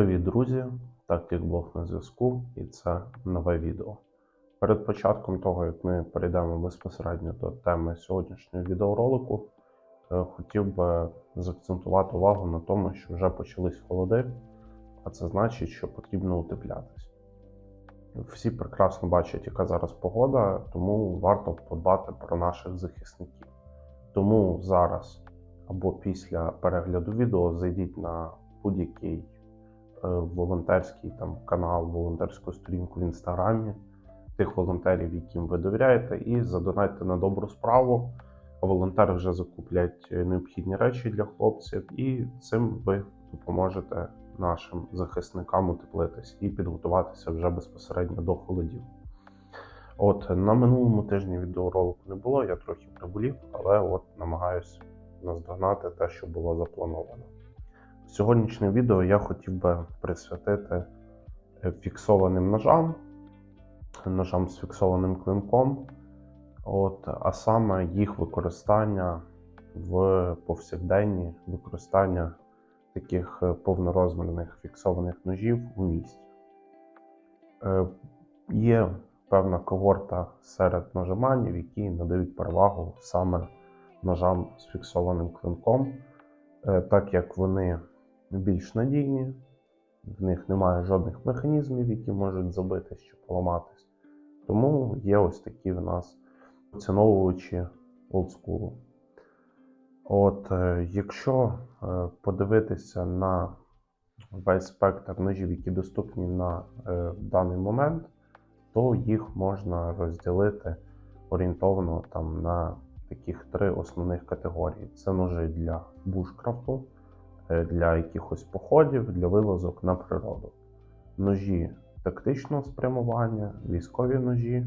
Привіт, друзі! Так як Бог на зв'язку, і це нове відео. Перед початком того, як ми перейдемо безпосередньо до теми сьогоднішнього відеоролику, е, хотів би заакцентувати увагу на тому, що вже почались холоди, а це значить, що потрібно утеплятись. Всі прекрасно бачать, яка зараз погода, тому варто подбати про наших захисників. Тому зараз або після перегляду відео зайдіть на будь-який волонтерський там канал, волонтерську сторінку в інстаграмі тих волонтерів, яким ви довіряєте, і задонайте на добру справу. Волонтери вже закуплять е, необхідні речі для хлопців, і цим ви допоможете нашим захисникам утеплитись і підготуватися вже безпосередньо до холодів. От на минулому тижні відеоролику не було, я трохи приболів, але от намагаюся наздогнати те, що було заплановано. Сьогоднішнє відео я хотів би присвятити е, фіксованим ножам, ножам з фіксованим клинком, от, а саме їх використання в повсякденні, використання таких е, повнорозмірних фіксованих ножів у місті. Е, Є певна когорта серед ножеманів, які надають перевагу саме ножам з фіксованим клинком, так як вони більш надійні, в них немає жодних механізмів, які можуть забитись чи поламатись. Тому є ось такі в нас поціновувачі олдскулу. От, е, якщо е, подивитися на весь спектр ножів, які доступні на е, даний момент, то їх можна розділити орієнтовно там на таких три основних категорії: це ножи для бушкрафту, для якихось походів, для вилазок на природу, ножі тактичного спрямування, військові ножі.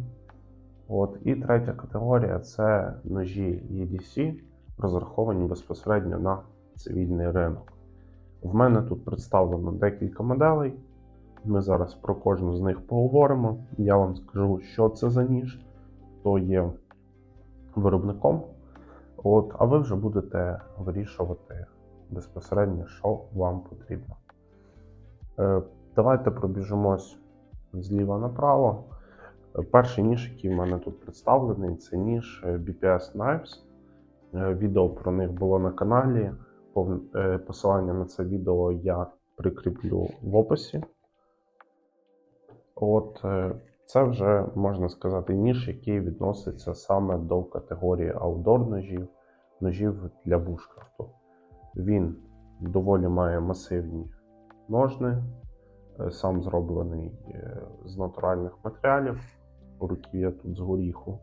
От, І третя категорія це ножі EDC, розраховані безпосередньо на цивільний ринок. В мене тут представлено декілька моделей. Ми зараз про кожну з них поговоримо. Я вам скажу, що це за ніж, хто є виробником. От, а ви вже будете вирішувати безпосередньо, що вам потрібно. Е, давайте пробіжимось зліва направо. Е, Перший ніж, який в мене тут представлений, це ніж е, BPS Knives. Відео про них було на каналі. Посилання на це відео я прикріплю в описі. От це вже можна сказати ніж, який відноситься саме до категорії аутдор ножів, ножів для бушкрафту. Він доволі має масивні ножни, е, сам зроблений е, з натуральних матеріалів. Руків'я тут з горіху.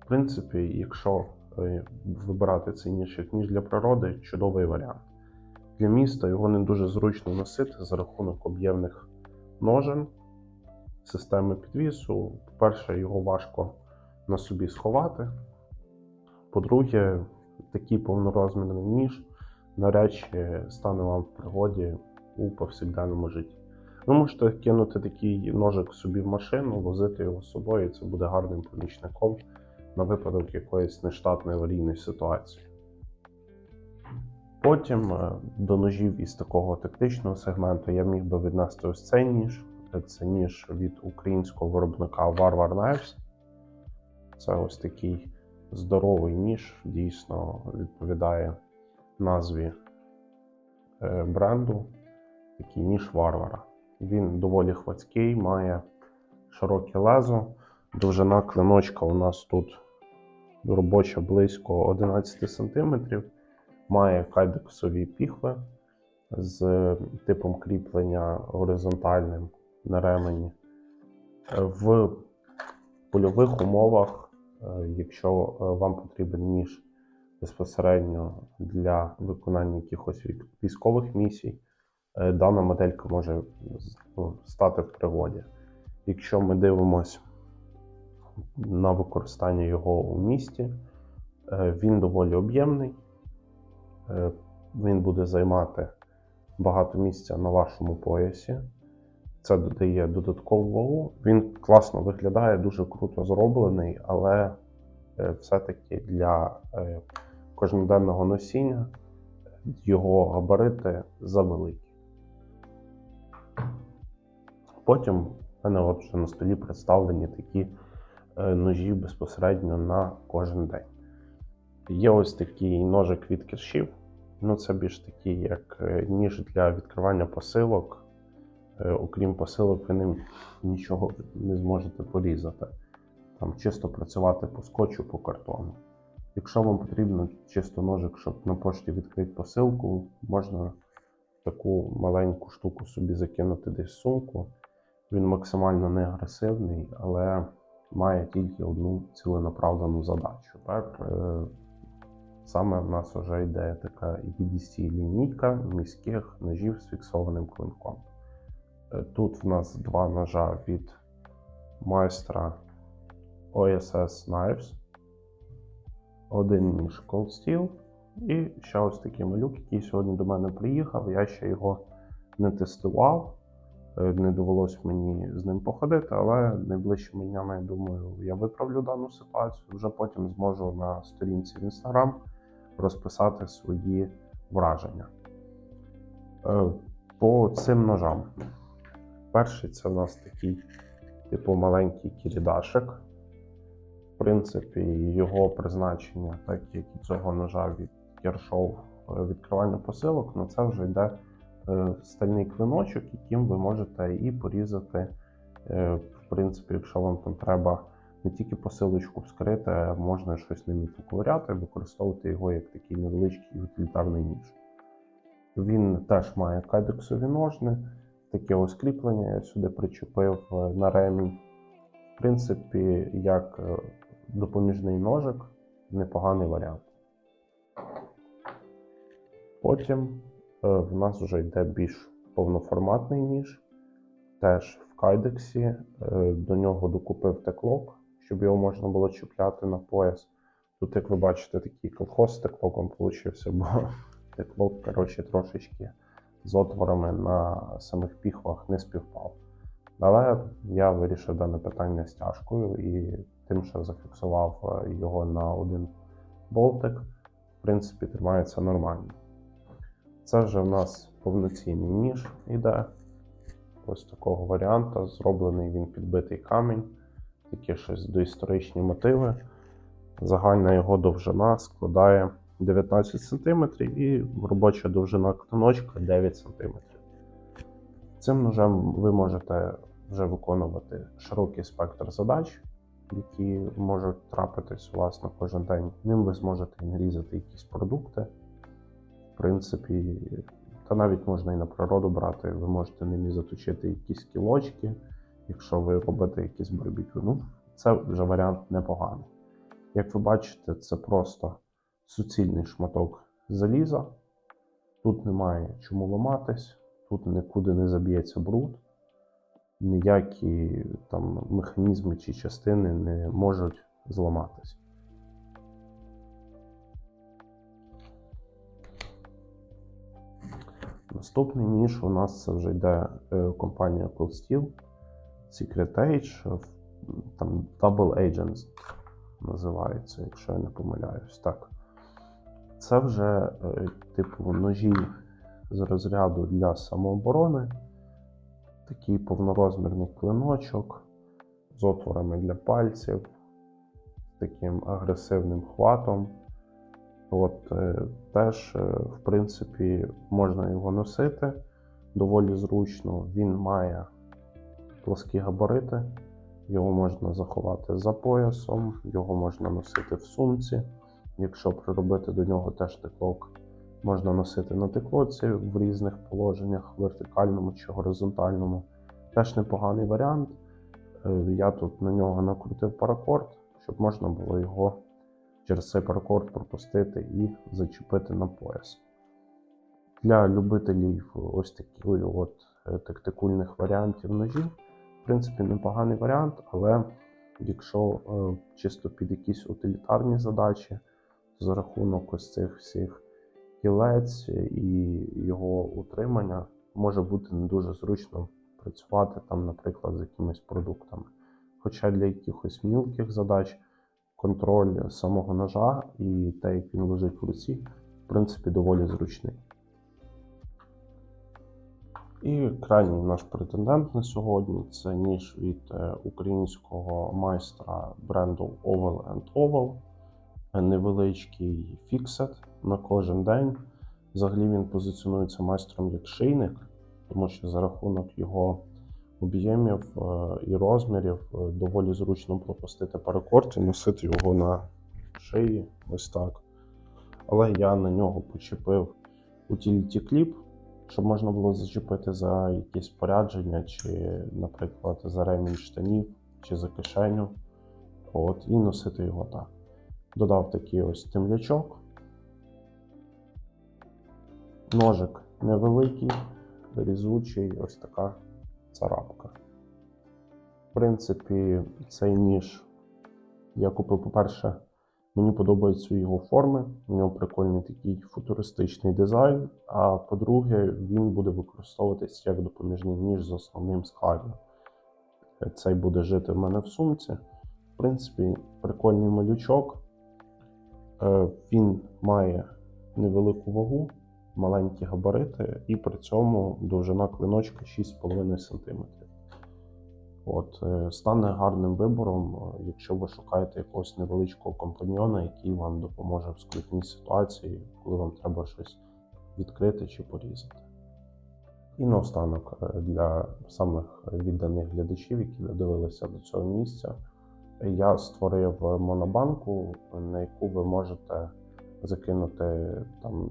В принципі, якщо е, вибирати цей ніж ніж для природи, чудовий варіант. Для міста його не дуже зручно носити за рахунок об'ємних ножен, системи підвісу. По-перше, його важко на собі сховати. По-друге, такий повнорозмірний ніж навряд чи стане вам в пригоді у повсякденному житті. Ви можете кинути такий ножик собі в машину, возити його з собою, і це буде гарним помічником на випадок якоїсь нештатної аварійної ситуації. Потім е, до ножів із такого тактичного сегменту я міг би віднести ось цей ніж. Це ніж від українського виробника Warwar Knives. Це ось такий здоровий ніж, дійсно відповідає назві е, бренду, такий ніж Варвара. Він доволі хвацький, має широке лезо. Довжина клиночка у нас тут робоча близько 11 см. Має кайдексові піхви з типом кріплення горизонтальним на ремені. Е, В польових умовах, е, якщо вам потрібен ніж безпосередньо для виконання якихось військових місій, е, дана моделька може ну, стати в пригоді. Якщо ми дивимося на використання його у місті, е, він доволі об'ємний, е, він буде займати багато місця на вашому поясі. Це додає додаткову вагу. Він класно виглядає, дуже круто зроблений, але все-таки для кожноденного носіння його габарити завеликі. Потім в мене вже на столі представлені такі е, ножі безпосередньо на кожен день. Є ось такий ножик від кіршів. Ну, це більш такий, як е, ніж для відкривання посилок. Е, Окрім посилок, ви ним нічого не зможете порізати. Там чисто працювати по скотчу, по картону. Якщо вам потрібно чисто ножик, щоб на пошті відкрити посилку, можна таку маленьку штуку собі закинути десь в сумку. Він максимально не агресивний, але має тільки одну ціленаправлену задачу. Тепер е, саме в нас вже йде така EDC лінійка міських ножів з фіксованим клинком. Е, Тут в нас два ножа від майстра OSS Knives, один Cold Steel і ще ось такий малюк, який сьогодні до мене приїхав. Я ще його не тестував. Е, Не довелось мені з ним походити, але найближчими днями, я думаю, я виправлю дану ситуацію. Вже потім зможу на сторінці в Instagram розписати свої враження. Е, По цим ножам. Перший це в нас такий, типу, маленький кірідашик. В принципі, його призначення, так як і цього ножа від Kershaw е, відкривання посилок, на це вже йде е, стальний клиночок, яким ви можете і порізати. е, В принципі, якщо вам там треба не тільки посилочку вскрити, а можна щось ним поковиряти, використовувати його як такий невеличкий утилітарний ніж. Він теж має кайдексові ножни, таке ось кріплення я сюди причепив на ремінь. В принципі, як допоміжний ножик, непоганий варіант. Потім е, в нас вже йде більш повноформатний ніж, теж в кайдексі. Е, До нього докупив теклок, щоб його можна було чіпляти на пояс. Тут, як ви бачите, такий колхоз з теклоком получився, бо теклок, коротше, трошечки з отворами на самих піхвах не співпав. Але я вирішив дане питання стяжкою і тим, що зафіксував е, його на один болтик, в принципі, тримається нормально. Це вже в нас повноцінний ніж іде. Ось такого варіанта. Зроблений він підбитий камінь, такі щось доісторичні мотиви. Загальна його довжина складає 19 см і робоча довжина клиночка 9 см. Цим ножем ви можете вже виконувати широкий спектр задач, які можуть трапитись на кожен день. Ним ви зможете нарізати якісь продукти. В принципі, та навіть можна і на природу брати. Ви можете ним і заточити якісь кілочки, якщо ви робите якісь барбекю. Ну, це вже варіант непоганий. Як ви бачите, це просто суцільний шматок заліза. Тут немає чому ламатись, тут нікуди не заб'ється бруд, ніякі там механізми чи частини не можуть зламатись. Наступний ніж у нас це вже йде е, компанія Cold Steel, Secret Age, там Double Agents називається, якщо я не помиляюсь. Так. Це вже е, типу ножі з розряду для самооборони, такий повнорозмірний клиночок з отворами для пальців, з таким агресивним хватом. От, е, теж, е, в принципі, можна його носити доволі зручно. Він має плоскі габарити, його можна заховати за поясом, його можна носити в сумці. Якщо приробити до нього теж теклок, можна носити на теклоці в різних положеннях, вертикальному чи горизонтальному. Теж непоганий варіант. Е, Я тут на нього накрутив паракорд, щоб можна було його через цей паракорд пропустити і зачепити на пояс. Для любителів ось таких от е, тактикульних варіантів ножів, в принципі, непоганий варіант, але якщо е, чисто під якісь утилітарні задачі, за рахунок ось цих всіх кілець і його утримання може бути не дуже зручно працювати там, наприклад, з якимись продуктами. Хоча для якихось мілких задач контроль самого ножа і те, як він лежить в руці, в принципі, доволі зручний. І крайній наш претендент на сьогодні це ніж від е, українського майстра бренду Oval Oval. Е, Невеличкий фіксет на кожен день. Взагалі він позиціонується майстром як шийник, тому що за рахунок його об'ємів е, і розмірів е, доволі зручно пропустити паракорд і носити його на шиї ось так. Але я на нього почепив утиліті кліп, щоб можна було зачепити за якісь порядження, чи, наприклад, за ремінь штанів, чи за кишеню. От, і носити його так. Додав такий ось темлячок. Ножик невеликий, різучий, ось така царапка. В принципі, цей ніж я купив, по-перше, мені подобаються його форми, у нього прикольний такий футуристичний дизайн. А по-друге, він буде використовуватись як допоміжний ніж з основним складом. Цей буде жити в мене в сумці. В принципі, прикольний малючок. Е, Він має невелику вагу, маленькі габарити, і при цьому довжина клиночка 6,5 см. От, е, стане гарним вибором, е, якщо ви шукаєте якогось невеличкого компаньйона, який вам допоможе в скрутній ситуації, коли вам треба щось відкрити чи порізати. І наостанок е, для самих відданих глядачів, які додивилися до цього місця, я створив монобанку, на яку ви можете закинути там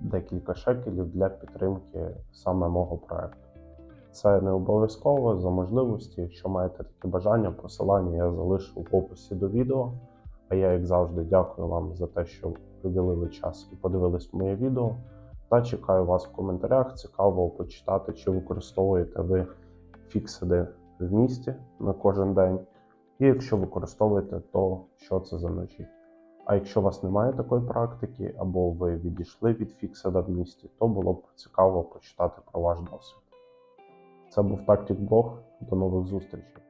декілька шекелів для підтримки саме мого проекту. Це не обов'язково за можливості. Якщо маєте таке бажання, посилання я залишу в описі до відео. А я, як завжди, дякую вам за те, що приділили час і подивились моє відео. Та чекаю вас в коментарях. Цікаво почитати, чи використовуєте ви фіксиди в місті на кожен день. І якщо використовуєте, то що це за ножі. А якщо у вас немає такої практики, або ви відійшли від фіксада в місті, то було б цікаво почитати про ваш досвід. Це був Тактик Блог. До нових зустрічей.